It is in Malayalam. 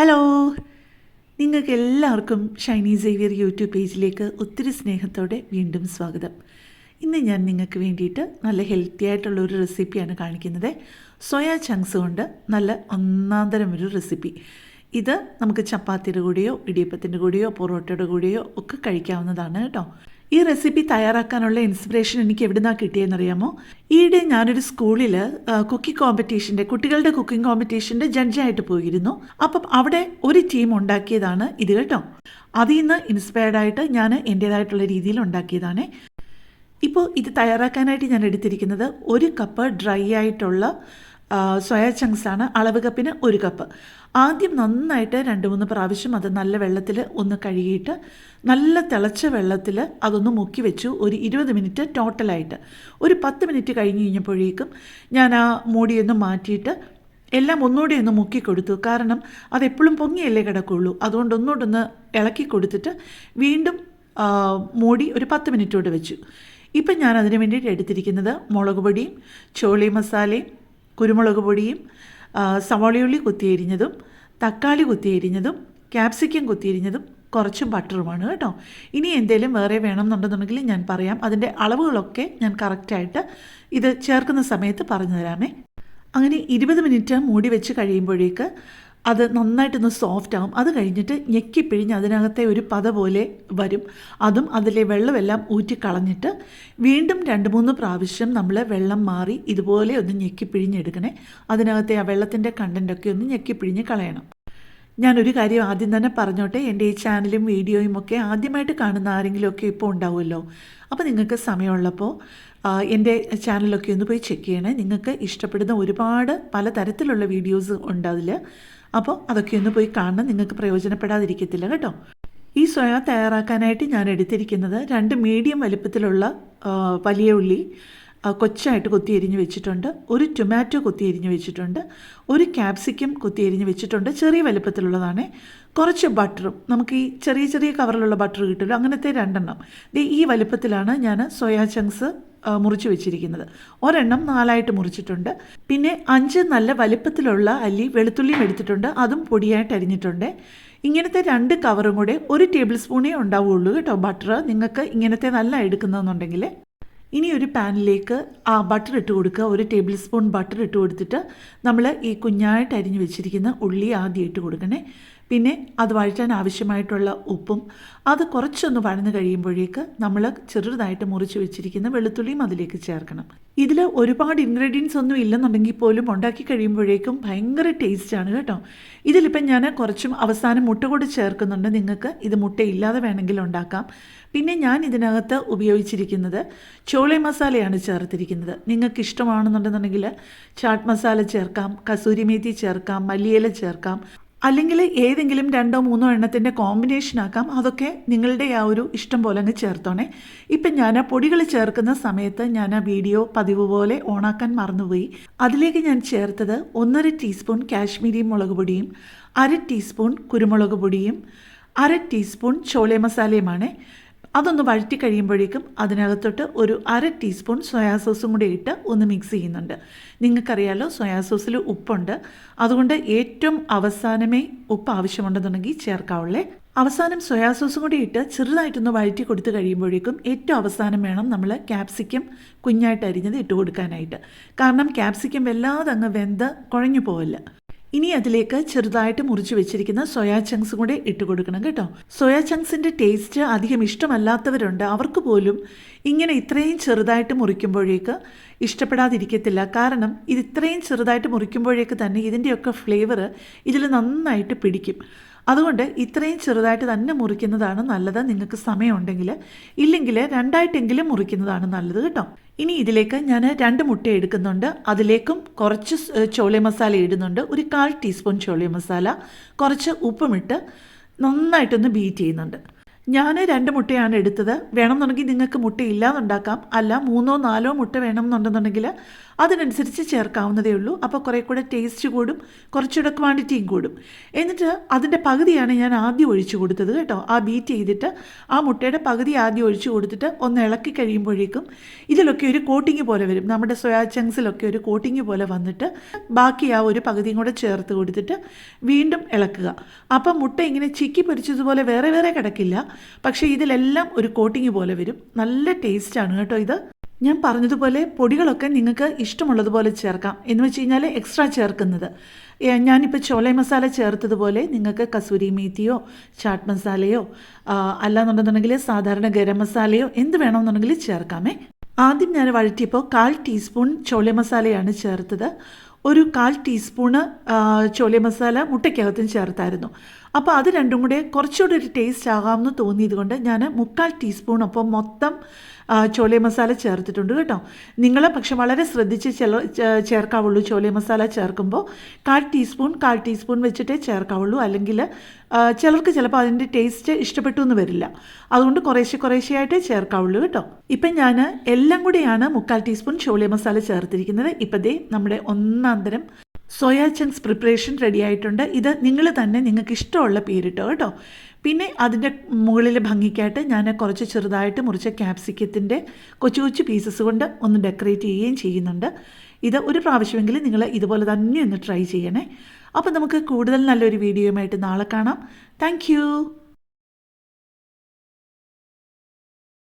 ഹലോ നിങ്ങൾക്ക് എല്ലാവർക്കും ഷൈനി സേവിയർ യൂട്യൂബ് പേജിലേക്ക് ഒത്തിരി സ്നേഹത്തോടെ വീണ്ടും സ്വാഗതം. ഇന്ന് ഞാൻ നിങ്ങൾക്ക് വേണ്ടിയിട്ട് നല്ല ഹെൽത്തി ആയിട്ടുള്ള ഒരു റെസിപ്പിയാണ് കാണിക്കുന്നത്. സോയാ ചങ്ക്സ് കൊണ്ട് നല്ല ഒന്നാന്തരം ഒരു റെസിപ്പി. ഇത് നമുക്ക് ചപ്പാത്തിയുടെ കൂടെയോ ഇടിയപ്പത്തിന്റെ കൂടെയോ പൊറോട്ടയുടെ കൂടെയോ ഒക്കെ കഴിക്കാവുന്നതാണ് കേട്ടോ. ഈ റെസിപ്പി തയ്യാറാക്കാനുള്ള ഇൻസ്പിറേഷൻ എനിക്ക് എവിടുന്നാണ് കിട്ടിയെന്നറിയാമോ? ഈയിടെ ഞാനൊരു സ്കൂളിൽ കുക്കിംഗ് കോമ്പറ്റീഷന്റെ കുട്ടികളുടെ കുക്കിംഗ് കോമ്പറ്റീഷന്റെ ജഡ്ജായിട്ട് പോയിരുന്നു. അപ്പം അവിടെ ഒരു ടീം ഉണ്ടാക്കിയതാണ് ഇത് കേട്ടോ. അതിൽ നിന്ന് ഇൻസ്പയർഡ് ആയിട്ട് ഞാൻ എന്റേതായിട്ടുള്ള രീതിയിൽ ഉണ്ടാക്കിയതാണ്. ഇപ്പോൾ ഇത് തയ്യാറാക്കാനായിട്ട് ഞാൻ എടുത്തിരിക്കുന്നത് ഒരു കപ്പ് ഡ്രൈ ആയിട്ടുള്ള സോയ ചങ്ക്സ് ആണ്. അളവ് കപ്പിന് ഒരു കപ്പ്. ആദ്യം നന്നായിട്ട് രണ്ട് മൂന്ന് പ്രാവശ്യം അത് നല്ല വെള്ളത്തിൽ ഒന്ന് കഴുകിയിട്ട് നല്ല തിളച്ച വെള്ളത്തിൽ അതൊന്ന് മുക്കി വെച്ചു. ഒരു ഇരുപത് മിനിറ്റ് ടോട്ടലായിട്ട്. ഒരു പത്ത് മിനിറ്റ് കഴിഞ്ഞ് കഴിഞ്ഞപ്പോഴേക്കും ഞാൻ ആ മൂടിയൊന്ന് മാറ്റിയിട്ട് എല്ലാം ഒന്നുകൂടി ഒന്ന് മുക്കി കൊടുത്തു. കാരണം അതെപ്പോഴും പൊങ്ങിയല്ലേ കിടക്കുള്ളൂ. അതുകൊണ്ട് ഒന്നുകൂടൊന്ന് ഇളക്കി കൊടുത്തിട്ട് വീണ്ടും മൂടി ഒരു പത്ത് മിനിറ്റ് കൊണ്ട് വെച്ചു. ഇപ്പം ഞാൻ അതിന് വേണ്ടിയിട്ട് എടുത്തിരിക്കുന്നത് മുളക് പൊടിയും ചോളി മസാലയും കുരുമുളക് പൊടിയും സവാളയുള്ളി കുത്തിയരിഞ്ഞതും തക്കാളി കുത്തിയരിഞ്ഞതും ക്യാപ്സിക്കം കുത്തിയരിഞ്ഞതും കുറച്ചും ബട്ടറുമാണ് കേട്ടോ. ഇനി എന്തെങ്കിലും വേറെ വേണമെന്നുണ്ടെന്നുണ്ടെങ്കിൽ ഞാൻ പറയാം. അതിന്റെ അളവുകളൊക്കെ ഞാൻ കറക്റ്റായിട്ട് ഇത് ചേർക്കുന്ന സമയത്ത് പറഞ്ഞു തരാമേ. അങ്ങനെ ഇരുപത് മിനിറ്റ് മൂടി വെച്ച് കഴിയുമ്പോഴേക്ക് അത് നന്നായിട്ടൊന്ന് സോഫ്റ്റ് ആകും അത് കഴിഞ്ഞിട്ട് ഞെക്കിപ്പിഴിഞ്ഞ് അതിനകത്തെ ഒരു പത പോലെ വരും. അതും അതിലെ വെള്ളമെല്ലാം ഊറ്റി കളഞ്ഞിട്ട് വീണ്ടും രണ്ട് മൂന്ന് പ്രാവശ്യം നമ്മൾ വെള്ളം മാറി ഇതുപോലെ ഒന്ന് ഞെക്കിപ്പിഴിഞ്ഞെടുക്കണേ അതിനകത്തെ ആ വെള്ളത്തിന്റെ കണ്ടന്റൊക്കെ ഒന്ന് ഞെക്കിപ്പിഴിഞ്ഞ് കളയണം. ഞാനൊരു കാര്യം ആദ്യം തന്നെ പറഞ്ഞോട്ടെ. എന്റെ ഈ ചാനലും വീഡിയോയും ഒക്കെ ആദ്യമായിട്ട് കാണുന്ന ആരെങ്കിലുമൊക്കെ ഇപ്പോൾ ഉണ്ടാവുമല്ലോ? അപ്പോൾ നിങ്ങൾക്ക് സമയമുള്ളപ്പോൾ എന്റെ ചാനലൊക്കെ ഒന്ന് പോയി ചെക്ക് ചെയ്യണേ. നിങ്ങൾക്ക് ഇഷ്ടപ്പെടുന്ന ഒരുപാട് പലതരത്തിലുള്ള വീഡിയോസ് ഉണ്ട് അതിൽ അപ്പോൾ അതൊക്കെ ഒന്ന് പോയി കാണണം. നിങ്ങൾക്ക് പ്രയോജനപ്പെടാതിരിക്കത്തില്ല കേട്ടോ. ഈ സോയ തയ്യാറാക്കാനായിട്ട് ഞാൻ എടുത്തിരിക്കുന്നത് രണ്ട് മീഡിയം വലിപ്പത്തിലുള്ള വലിയ ഉള്ളി ആ, കൊത്തി എരിഞ്ഞ് വെച്ചിട്ടുണ്ട്. ഒരു ടൊമാറ്റോ കൊത്തി എരിഞ്ഞ് വെച്ചിട്ടുണ്ട്. ഒരു ക്യാപ്സിക്കം കൊത്തി എരിഞ്ഞ് വെച്ചിട്ടുണ്ട്. ചെറിയ വലുപ്പത്തിലുള്ളതാണ്. കുറച്ച് ബട്ടറും. നമുക്ക് ഈ ചെറിയ ചെറിയ കവറിലുള്ള ബട്ടർ കിട്ടുമല്ലോ. അങ്ങനത്തെ രണ്ടെണ്ണം. ഈ വലുപ്പത്തിലാണ് ഞാൻ സോയാ ചങ്ക്സ് മുറിച്ച് വെച്ചിരിക്കുന്നത്. ഒരെണ്ണം നാലായിട്ട് മുറിച്ചിട്ടുണ്ട്. പിന്നെ അഞ്ച് നല്ല വലിപ്പത്തിലുള്ള അല്ലി വെളുത്തുള്ളിയും എടുത്തിട്ടുണ്ട്. അതും പൊടിയായിട്ട് അരിഞ്ഞിട്ടുണ്ട്. ഇങ്ങനത്തെ രണ്ട് കവറും കൂടെ ഒരു ടേബിൾ സ്പൂണേ ഉണ്ടാവുകയുള്ളൂ കേട്ടോ ബട്ടർ നിങ്ങൾക്ക് ഇങ്ങനത്തെ നല്ല എടുക്കുന്നതെന്നുണ്ടെങ്കിൽ ഇനി ഒരു പാനിലേക്ക് ആ ബട്ടർ ഇട്ട് കൊടുക്കുക. ഒരു ടേബിൾ സ്പൂൺ ബട്ടർ ഇട്ട് കൊടുത്തിട്ട് നമ്മൾ ഈ കുഞ്ഞായിട്ട് അരിഞ്ഞ് വെച്ചിരിക്കുന്ന ഉള്ളി ആദ്യം ഇട്ട് കൊടുക്കണേ. പിന്നെ അത് വഴറ്റാൻ ആവശ്യമായിട്ടുള്ള ഉപ്പും അത് കുറച്ചൊന്ന് വഴന്നു കഴിയുമ്പോഴേക്ക് നമ്മൾ ചെറുതായിട്ട് മുറിച്ച് വെച്ചിരിക്കുന്ന വെളുത്തുള്ളിയും അതിലേക്ക് ചേർക്കണം. ഇതിൽ ഒരുപാട് ഇൻഗ്രീഡിയൻസ് ഒന്നും ഇല്ലെന്നുണ്ടെങ്കിൽ പോലും ഉണ്ടാക്കി കഴിയുമ്പോഴേക്കും ഭയങ്കര ടേസ്റ്റാണ് കേട്ടോ. ഇതിലിപ്പം ഞാൻ കുറച്ചും അവസാനം മുട്ട കൂടി ചേർക്കുന്നുണ്ട്. നിങ്ങൾക്ക് ഇത് മുട്ടയില്ലാതെ വേണമെങ്കിൽ ഉണ്ടാക്കാം. പിന്നെ ഞാൻ ഇതിനകത്ത് ഉപയോഗിച്ചിരിക്കുന്നത് ചോളെ മസാലയാണ് ചേർത്തിരിക്കുന്നത്. നിങ്ങൾക്ക് ഇഷ്ടമാണെന്നുണ്ടെന്നുണ്ടെങ്കിൽ ചാട്ട് മസാല ചേർക്കാം കസൂരി മേത്തി ചേർക്കാം മല്ലിയില ചേർക്കാം അല്ലെങ്കിൽ ഏതെങ്കിലും രണ്ടോ മൂന്നോ എണ്ണത്തിന്റെ കോമ്പിനേഷൻ ആക്കാം. അതൊക്കെ നിങ്ങളുടെ ആ ഒരു ഇഷ്ടം പോലെ അങ്ങ് ചേർത്തോണേ. ഇപ്പം ഞാൻ ആ പൊടികൾ ചേർക്കുന്ന സമയത്ത് ഞാൻ ആ വീഡിയോ പതിവ് പോലെ ഓണാക്കാൻ മറന്നുപോയി. അതിലേക്ക് ഞാൻ ചേർത്തത് ഒന്നര ടീസ്പൂൺ കാശ്മീരി മുളക് പൊടിയും അര ടീസ്പൂൺ കുരുമുളക് പൊടിയും അര ടീസ്പൂൺ ചോളെ മസാലയുമാണ്. അതൊന്ന് വഴറ്റി കഴിയുമ്പോഴേക്കും അതിനകത്തോട്ട് ഒരു അര ടീസ്പൂൺ സോയാ സോസും കൂടി ഇട്ട് ഒന്ന് മിക്സ് ചെയ്യുന്നുണ്ട്. നിങ്ങൾക്കറിയാലോ സോയാ സോസിൽ ഉപ്പുണ്ട്. അതുകൊണ്ട് ഏറ്റവും അവസാനമേ ഉപ്പ് ആവശ്യമുണ്ടെന്നുണ്ടെങ്കിൽ ചേർക്കാവുള്ളേ. അവസാനം സോയാ സോസും കൂടി ഇട്ട് ചെറുതായിട്ടൊന്ന് വഴറ്റി കൊടുത്തു കഴിയുമ്പോഴേക്കും ഏറ്റവും അവസാനം വേണം നമ്മൾ ക്യാപ്സിക്കം കുഞ്ഞായിട്ട് അരിഞ്ഞത് ഇട്ട് കൊടുക്കാനായിട്ട്. കാരണം ക്യാപ്സിക്കം വല്ലാതെ അങ്ങ് വെന്ത് കുഴഞ്ഞു പോവില്ല. ഇനി അതിലേക്ക് ചെറുതായിട്ട് മുറിച്ച് വെച്ചിരിക്കുന്ന സോയാ ചങ്ക്സും കൂടെ ഇട്ട് കൊടുക്കണം കേട്ടോ. സോയാ ചങ്ക്സിന്റെ ടേസ്റ്റ് അധികം ഇഷ്ടമല്ലാത്തവരുണ്ട്. അവർക്ക് പോലും ഇങ്ങനെ ഇത്രയും ചെറുതായിട്ട് മുറിക്കുമ്പോഴേക്ക് ഇഷ്ടപ്പെടാതിരിക്കത്തില്ല. കാരണം ഇത് ഇത്രയും ചെറുതായിട്ട് മുറിക്കുമ്പോഴേക്ക് തന്നെ ഇതിന്റെയൊക്കെ ഫ്ലേവർ ഇതിൽ നന്നായിട്ട് പിടിക്കും. അതുകൊണ്ട് ഇത്രയും ചെറുതായിട്ട് തന്നെ മുറിക്കുന്നതാണ് നല്ലത്. നിങ്ങൾക്ക് സമയമുണ്ടെങ്കിൽ ഇല്ലെങ്കിൽ രണ്ടായിട്ടെങ്കിലും മുറിക്കുന്നതാണ് നല്ലത് കേട്ടോ. ഇനി ഇതിലേക്ക് ഞാൻ രണ്ട് മുട്ട എടുക്കുന്നുണ്ട്. അതിലേക്കും കുറച്ച് ചോള മസാല ഇടുന്നുണ്ട്. ഒരു കാൽ ടീസ്പൂൺ ചോളി മസാല കുറച്ച് ഉപ്പുമിട്ട് നന്നായിട്ടൊന്ന് ബീറ്റ് ചെയ്യുന്നുണ്ട്. ഞാൻ രണ്ട് മുട്ടയാണ് എടുത്തത്. വേണമെന്നുണ്ടെങ്കിൽ നിങ്ങൾക്ക് മുട്ട ഇല്ലാന്നുണ്ടാക്കാം അല്ല മൂന്നോ നാലോ മുട്ട വേണമെന്നുണ്ടെന്നുണ്ടെങ്കിൽ അതിനനുസരിച്ച് ചേർക്കാവുന്നതേ ഉള്ളൂ. അപ്പോൾ കുറേ കൂടെ ടേസ്റ്റ് കൂടും കുറച്ചുകൂടെ ക്വാണ്ടിറ്റിയും കൂടും. എന്നിട്ട് അതിന്റെ പകുതിയാണ് ഞാൻ ആദ്യം ഒഴിച്ചു കൊടുത്തത് കേട്ടോ. ആ ബീറ്റ് ചെയ്തിട്ട് ആ മുട്ടയുടെ പകുതി ആദ്യം ഒഴിച്ചു കൊടുത്തിട്ട് ഒന്ന് ഇളക്കി കഴിയുമ്പോഴേക്കും ഇതിലൊക്കെ ഒരു കോട്ടിങ് പോലെ വരും. നമ്മുടെ സോയാ ചങ്ക്സിലൊക്കെ ഒരു കോട്ടിങ് പോലെ വന്നിട്ട് ബാക്കി ആ ഒരു പകുതിയും കൂടെ ചേർത്ത് കൊടുത്തിട്ട് വീണ്ടും ഇളക്കുക. അപ്പം മുട്ട ഇങ്ങനെ ചിക്കി പൊരിച്ചതുപോലെ വേറെ വേറെ കിടക്കില്ല. പക്ഷേ ഇതിലെല്ലാം ഒരു കോട്ടിങ് പോലെ വരും. നല്ല ടേസ്റ്റാണ് കേട്ടോ ഇത്. ഞാൻ പറഞ്ഞതുപോലെ പൊടികളൊക്കെ നിങ്ങൾക്ക് ഇഷ്ടമുള്ളതുപോലെ ചേർക്കാം. എന്ന് വെച്ച് കഴിഞ്ഞാൽ എക്സ്ട്രാ ചേർക്കുന്നത്. ഞാനിപ്പോൾ ചോല മസാല ചേർത്തതുപോലെ നിങ്ങൾക്ക് കസൂരി മേത്തിയോ ചാട്ട് മസാലയോ അല്ലാന്നുണ്ടെന്നുണ്ടെങ്കിൽ സാധാരണ ഗരം മസാലയോ എന്ത് വേണമെന്നുണ്ടെങ്കിൽ ചേർക്കാമേ. ആദ്യം ഞാൻ വഴറ്റിയപ്പോൾ കാൽ ടീസ്പൂൺ ചോല മസാലയാണ് ചേർത്തത്. ഒരു കാൽ ടീസ്പൂണ് ചോല മസാല മുട്ടയ്ക്കകത്തും ചേർത്തായിരുന്നു. അപ്പോൾ അത് രണ്ടും കൂടെ കുറച്ചുകൂടെ ഒരു ടേസ്റ്റ് ആകാമെന്ന് തോന്നിയത് കൊണ്ട് ഞാൻ മുക്കാൽ ടീസ്പൂൺ അപ്പോൾ മൊത്തം ചോല മസാല ചേർത്തിട്ടുണ്ട് കേട്ടോ. നിങ്ങൾ പക്ഷെ വളരെ ശ്രദ്ധിച്ച് ചില ചേർക്കാവുള്ളൂ ചോല മസാല ചേർക്കുമ്പോൾ കാൽ ടീസ്പൂൺ കാൽ ടീസ്പൂൺ വെച്ചിട്ടേ ചേർക്കാവുള്ളൂ. അല്ലെങ്കിൽ ചിലർക്ക് ചിലപ്പോൾ അതിന്റെ ടേസ്റ്റ് ഇഷ്ടപ്പെട്ടു എന്ന് വരില്ല. അതുകൊണ്ട് കുറേശ്ശെ കുറേശ്ശെയായിട്ടേ ചേർക്കാവുള്ളൂ കേട്ടോ. ഇപ്പം ഞാൻ എല്ലാം കൂടിയാണ് മുക്കാൽ ടീസ്പൂൺ ചോല മസാല ചേർത്തിരിക്കുന്നത്. ഇപ്പം ദേ നമ്മുടെ ഒന്നാം തരം സോയാ ചങ്ക്സ് പ്രിപ്പറേഷൻ റെഡി ആയിട്ടുണ്ട്. ഇത് നിങ്ങൾ തന്നെ നിങ്ങൾക്ക് ഇഷ്ടമുള്ള പേരിട്ടോ കേട്ടോ. പിന്നെ അതിന്റെ മുകളിൽ ഭംഗിക്കായിട്ട് ഞാൻ കുറച്ച് ചെറുതായിട്ട് മുറിച്ച ക്യാപ്സിക്കത്തിന്റെ കൊച്ചു കൊച്ചു പീസസ് കൊണ്ട് ഒന്ന് ഡെക്കറേറ്റ് ചെയ്യുകയും ചെയ്യുന്നുണ്ട്. ഇത് ഒരു പ്രാവശ്യമെങ്കിലും നിങ്ങൾ ഇതുപോലെ തന്നെ ഒന്ന് ട്രൈ ചെയ്യണേ. അപ്പോൾ നമുക്ക് കൂടുതൽ നല്ലൊരു വീഡിയോയുമായിട്ട് നാളെ കാണാം. താങ്ക്